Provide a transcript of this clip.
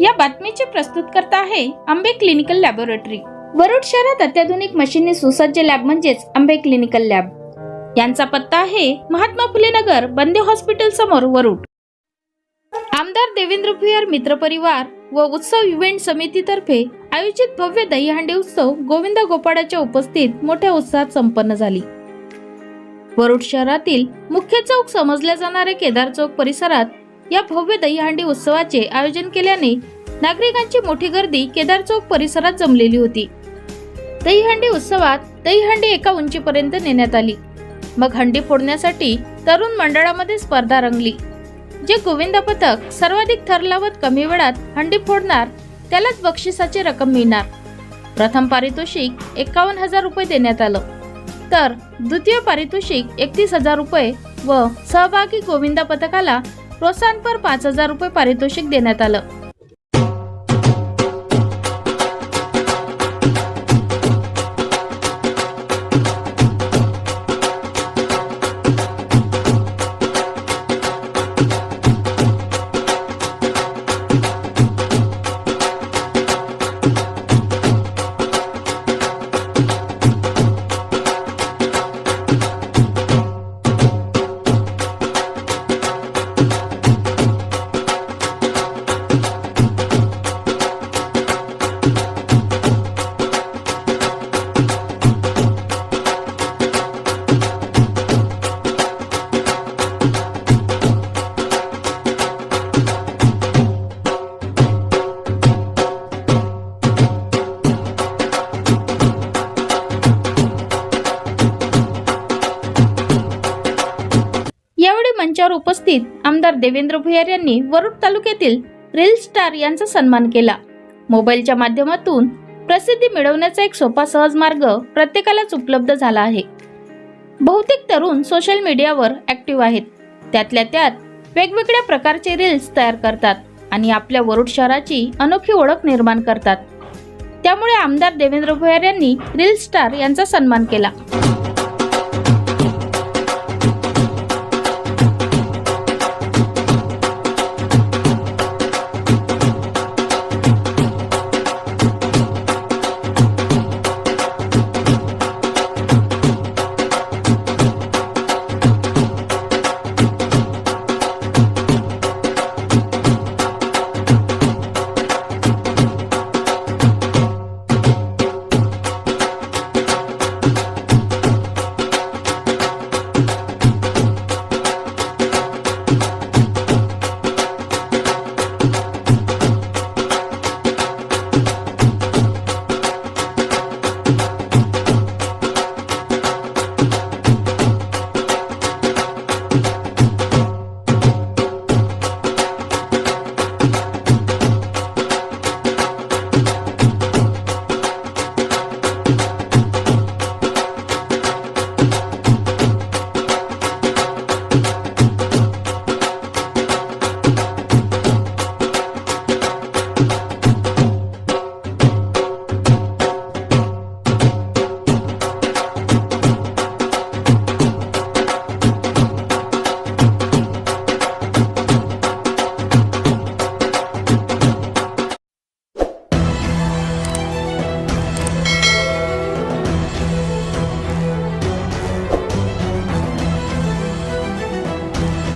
या बातमीचे प्रस्तुतकर्ता आहे आंबे क्लिनिकल लॅबोरेटरी. वरुड शहरात अत्याधुनिक मशीनने सुसज्ज लॅब म्हणजेच आंबे क्लिनिकल लॅब. यांचा पत्ता आहे महात्मा फुले नगर बंदे हॉस्पिटल समोर वरुड. आमदार देवेंद्र भुयार मित्रपरिवार व उत्सव इव्हेंट समितीतर्फे आयोजित भव्य दहीहंडी उत्सव गोविंद गोपाळाच्या उपस्थित मोठ्या उत्साहात संपन्न झाली. वरुड शहरातील मुख्य चौक समजल्या जाणाऱ्या केदार चौक परिसरात या भव्य दहीहंडी उत्सवाचे आयोजन केल्याने नागरिकांची मोठी गर्दी केदार चौक परिसरात जमलेली होती. दहीहंडी उत्सवात दहीहंडी एका उंचीपर्यंत नेण्यात आली. मग हंडी फोडण्यासाठी तरुण मंडळामध्ये स्पर्धा रंगली. जे गोविंदा पथक सर्वाधिक थरलावत कमी वेळात हंडी फोडणार त्यालाच बक्षिसाची रक्कम मिळणार. प्रथम पारितोषिक एकावन्न हजार रुपये देण्यात आलं. तर द्वितीय पारितोषिक एकतीस हजार रुपये व सहभागी गोविंदा पथकाला प्रोत्साहनपर पाच हजार रुपये पारितोषिक देण्यात आलं. मंचावर उपस्थित आमदार देवेंद्र भुयार यांनी वरुड तालुक्यातील रील स्टार यांचा सन्मान केला. मोबाईलच्या माध्यमातून प्रसिद्धी मिळवण्याचा एक सोपा सहज मार्ग प्रत्येकालाच उपलब्ध झाला आहे. बहुतेक तरुण सोशल मीडियावर ऍक्टिव्ह आहेत. त्यातल्या त्यात वेगवेगळ्या प्रकारचे रील्स तयार करतात आणि आपल्या वरुड शहराची अनोखी ओळख निर्माण करतात. त्यामुळे आमदार देवेंद्र भुयार यांनी रील स्टार यांचा सन्मान केला.